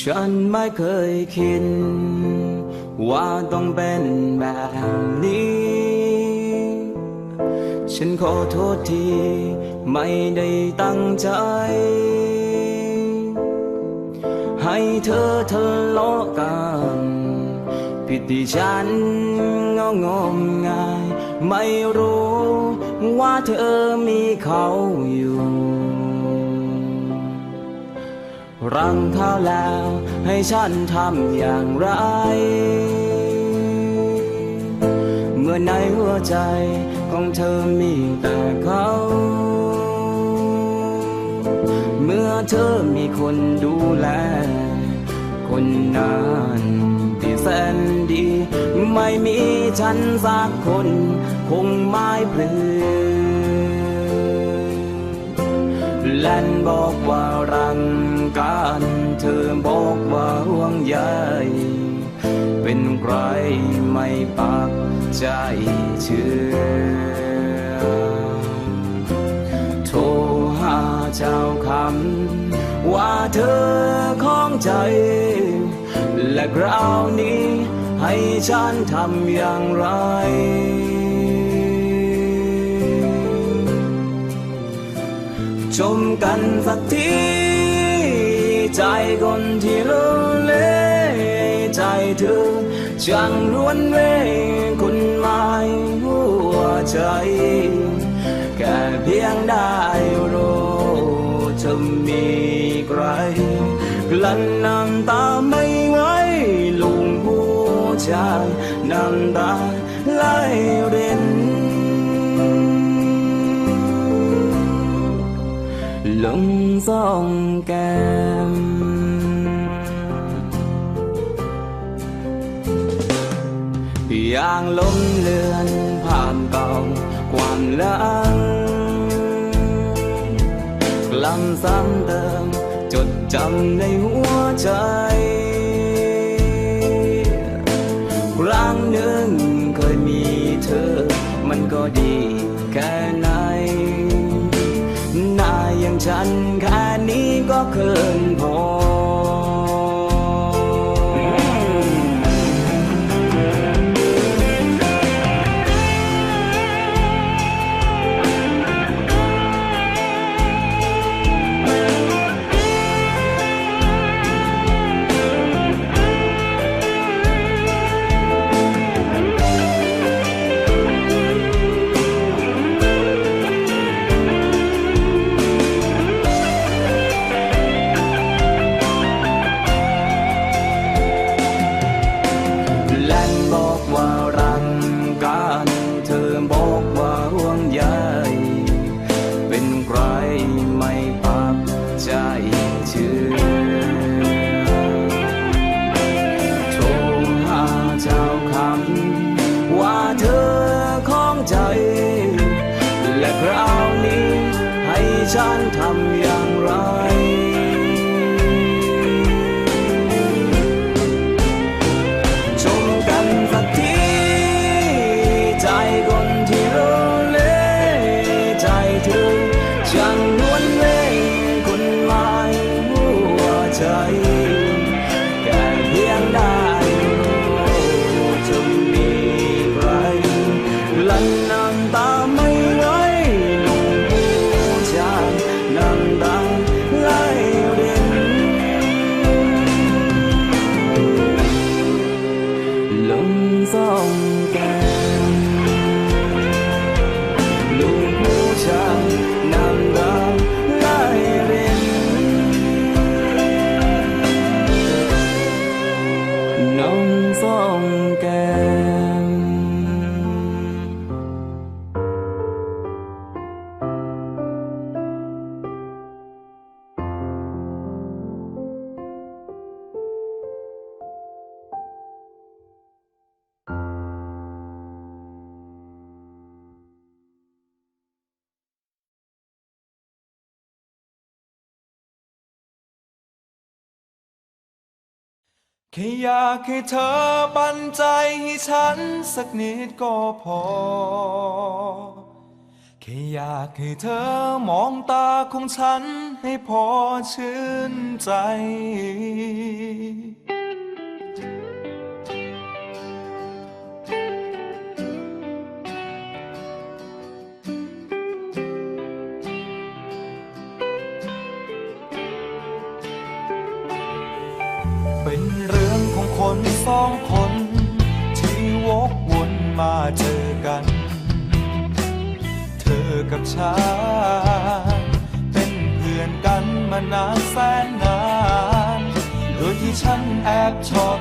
ฉันไม่เคยคิด ว่าต้องเป็นแบบนี้ ฉันขอโทษที ไม่ได้ตั้งใจ ให้เธอทะเลาะกันผิดที่ฉันงงมงาย ไม่รู้ว่าเธอมีเขาอยู่ รังเท้าแล้ว ให้ฉันทำอย่างไร เมื่อในหัวใจของเธอมีแต่เขา เมื่อเธอมีคนดูแล คนนั้นที่แสนดี ไม่มีฉันสักคน คงไม่เพลือแลนบอกว่ารัง กันเธอบอกว่าห่วงใยเป็นใครไม่ปักใจเชื่อ โทรหาเจ้าคำว่าเธอของใจ และคราวนี้ให้ฉันทำอย่างไรชมกันสักที ใจคนที่รู้เลใจเธอช่างรวนเวคุณหมายหัวใจ แค่เพียงได้รู้จะมีใครกลั้นน้ำตาไม่ไหวลุงผู้ชายน้ำตาไหลเรินามหลังกลั้นซ้ำเติมจดจำในหัวใจ แค่อยากให้เธอปันใจให้ฉันสักนิดก็พอ แค่อยากให้เธอมองตาของฉันให้พอชื่นใจ องคน ที่วกวนมาเจอกัน เธอกับฉันเป็นเพื่อนกันมานานแสนนาน โดยที่ฉันแอบชอบ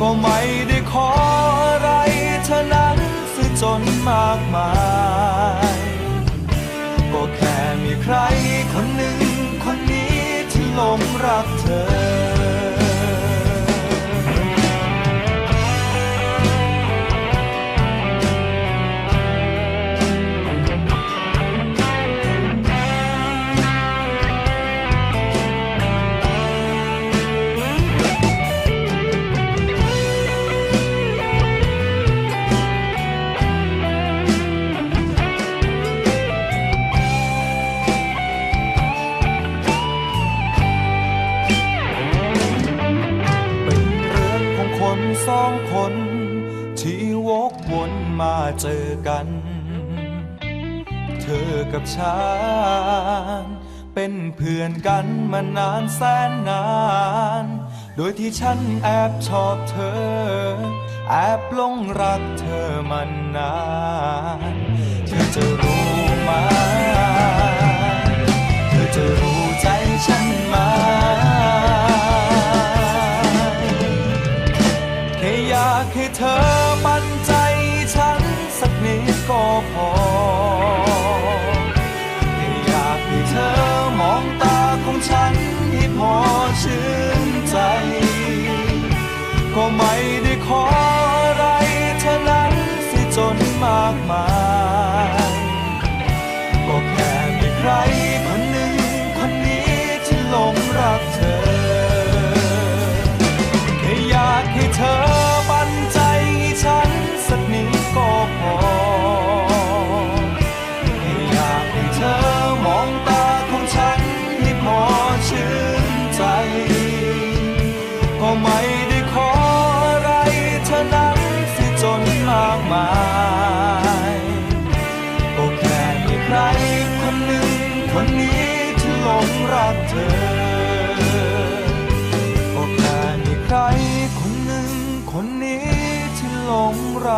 ก็ไม่ได้ขออะไรเธอนั้นสิจนมากมาย ก็แค่มีใครคนหนึ่งคนนี้ที่หลงรักเธอ ฉัน เป็นเพื่อนกันมานานแสนนาน โดยที่ฉันแอบชอบเธอ แอบหลงรักเธอมานาน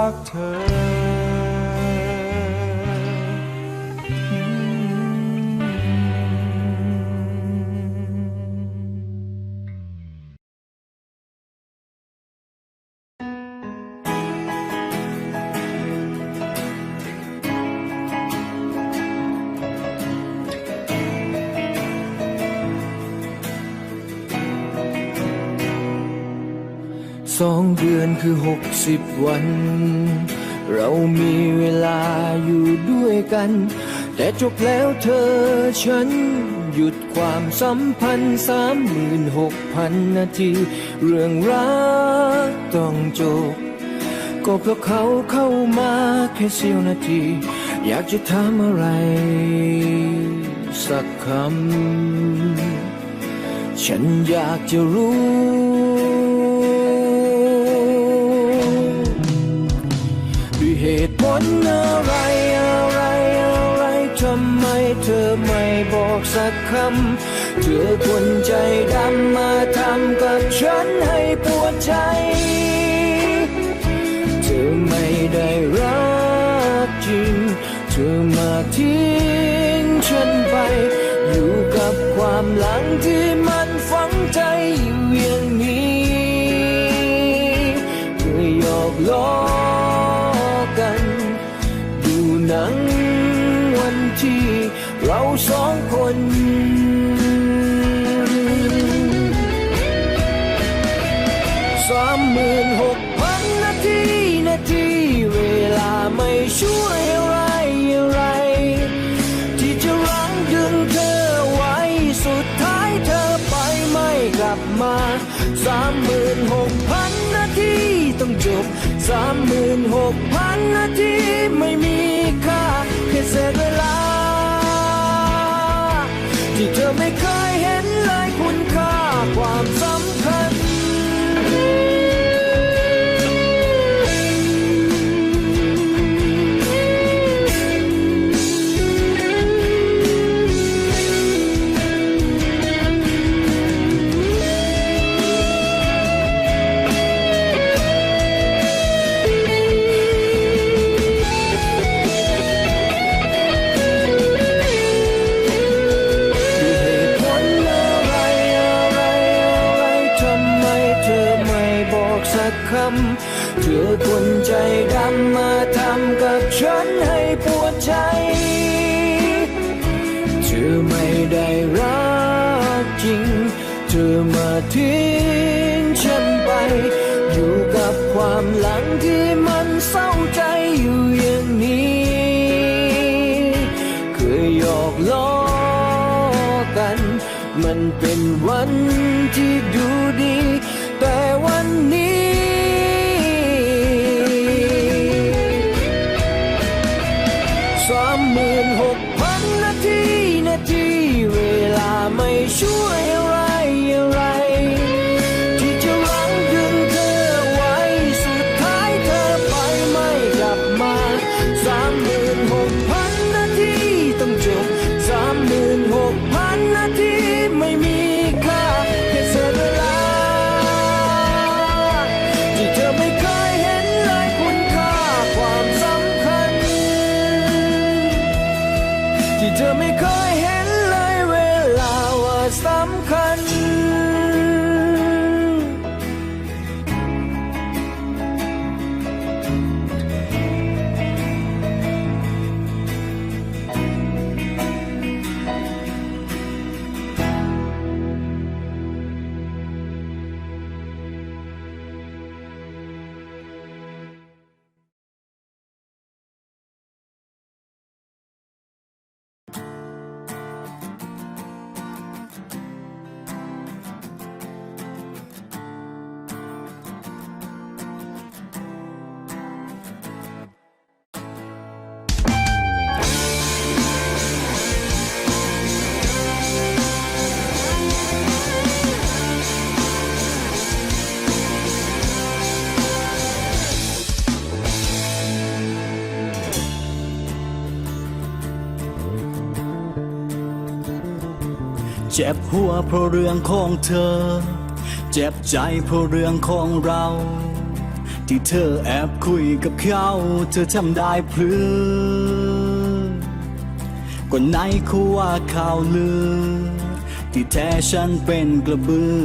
รักเธอ คือหกสิบวัน เรามีเวลาอยู่ด้วยกัน แต่จบแล้วเธอฉัน หยุดความสัมพันธ์สามหมื่นหกพันนาที เรื่องรักต้องจบ ก็เพราะเขาเข้ามาแค่เสี้ยวนาที อยากจะถามอะไร สักคำ ฉันอยากจะรู้ เหตุผลอะไรอะไรอะไรทำไมเธอไม่บอกสักคำ เธอคนใจดำมาทำกับฉันให้ปวดใจ เธอไม่ได้รักจริง เธอมาทิ้งฉันไป อยู่กับความหลังที่มันฝังใจอยู่อย่างนี้เคยหยอกล้อ สองคนสามหมื่นหกพันนาทีนาทีเวลาไม่ช่วยอะไรอะไร ที่จะรั้งดึงเธอไว้สุดท้ายเธอไปไม่กลับมาสามหมื่นหกพันนาทีต้องจบสามหมื่นหกพันนาทีไม่มี อมาทิ้งฉันไป อยู่กับความหลังที่มันเศร้าใจอยู่อย่างนี้ เคยหยอกล้อกัน มันเป็นวันที่ดู เจ็บหัวเพราะเรื่องของเธอ เจ็บใจเพราะเรื่องของเรา ที่เธอแอบคุยกับเขา เธอทำได้พลือก็ไหนเขาว่าข่าวลือ ที่แท้ฉันเป็นกระบือ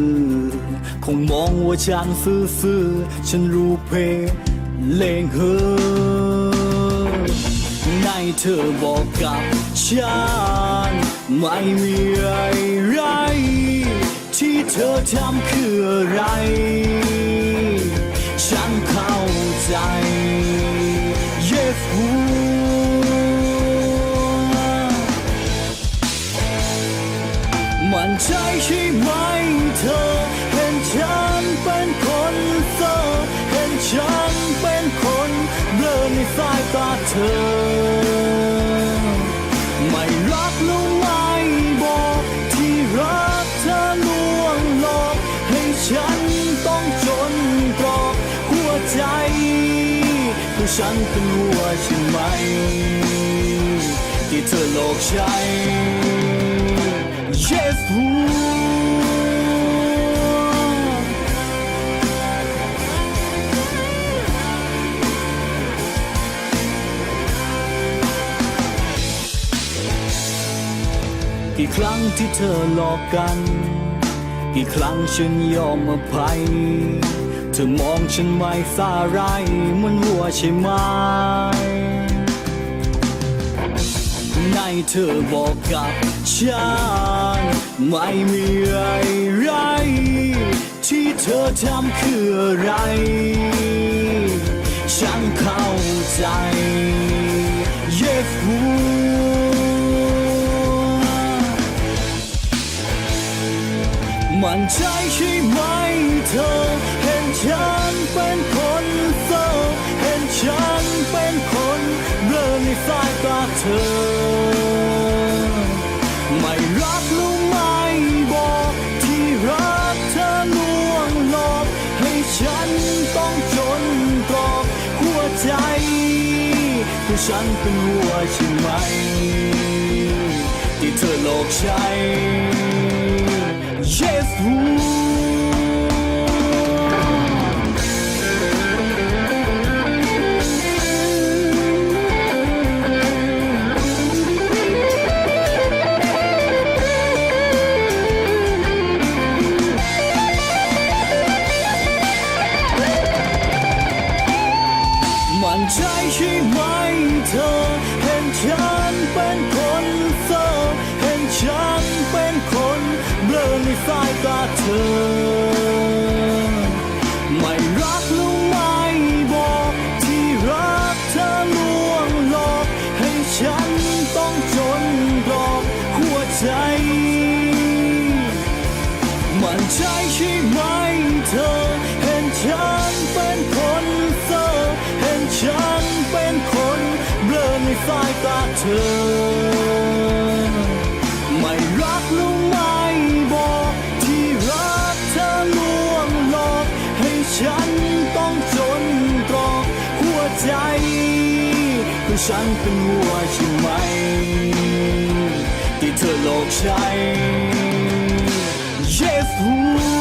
คงมองว่าฉันซื่อๆฉันรู้เพเลงเฮอ ในเธอบอกกับฉันไม่มีอะไร ที่เธอทำคืออะไร ฉันเข้าใจเย็บหัวมันใช่ใช่ไหมเธอ เห็นฉันเป็นคนเซอร์เห็นฉันเป็นคนเบลอในสายตาเธอ รู้ไหมบอกที่รักเธอลวงหลอกให้ฉันต้องจนตรอกหัวใจคือฉันเป็นหัวใช่ไหม ที่เธอหลอกใช้ Yes, ooh. กี่ครั้งที่เธอหลอกกัน กี่ครั้งฉันยอมอภัย เธอมองฉันไม่สาไรเหมือนวัวใช่ไหมในเธอบอกกับฉันไม่มีอะไร ที่เธอทำคืออะไร ฉันเข้าใจเย็บ มันใจใช่ไหมเธอ เห็นฉันเป็นคนเศร้าเห็นฉันเป็นคนเริ่มในสายตาเธอ ไม่รักหรือไม่บอกที่รักเธอลวงหลอกให้ฉันต้องจนตรอกหัวใจคือฉันเป็นวัวใช่ไหม ที่เธอหลอกใช้ Ooh. ใจมันใจใช่ไหมเธอ เห็นฉันเป็นคนเศร้าเห็นฉันเป็นคนเบลอในสายตาเธอ ไม่รักหรือไม่บอก ที่รักเธอลวงหลอก ให้ฉันต้องจนตรอกหัวใจคือฉันเป็นวัวใช่ ใช้ Yes, Yes,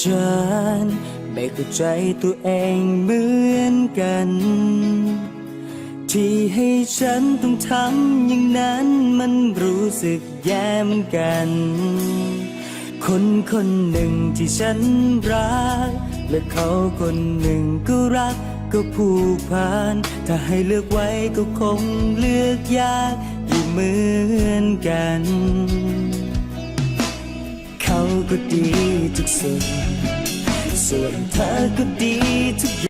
ฉันไม่เข้าใจตัวเองเหมือนกัน ที่ให้ฉันต้องทำอย่างนั้นมันรู้สึกแย่เหมือนกัน คนคนหนึ่งที่ฉันรัก และเขาคนหนึ่งก็รักก็ผูกพัน ถ้าให้เลือกไว้ก็คงเลือกยากอยู่เหมือนกัน ก็ดีทุกสิ่งส่วนเธอก็ดีทุกอย่าง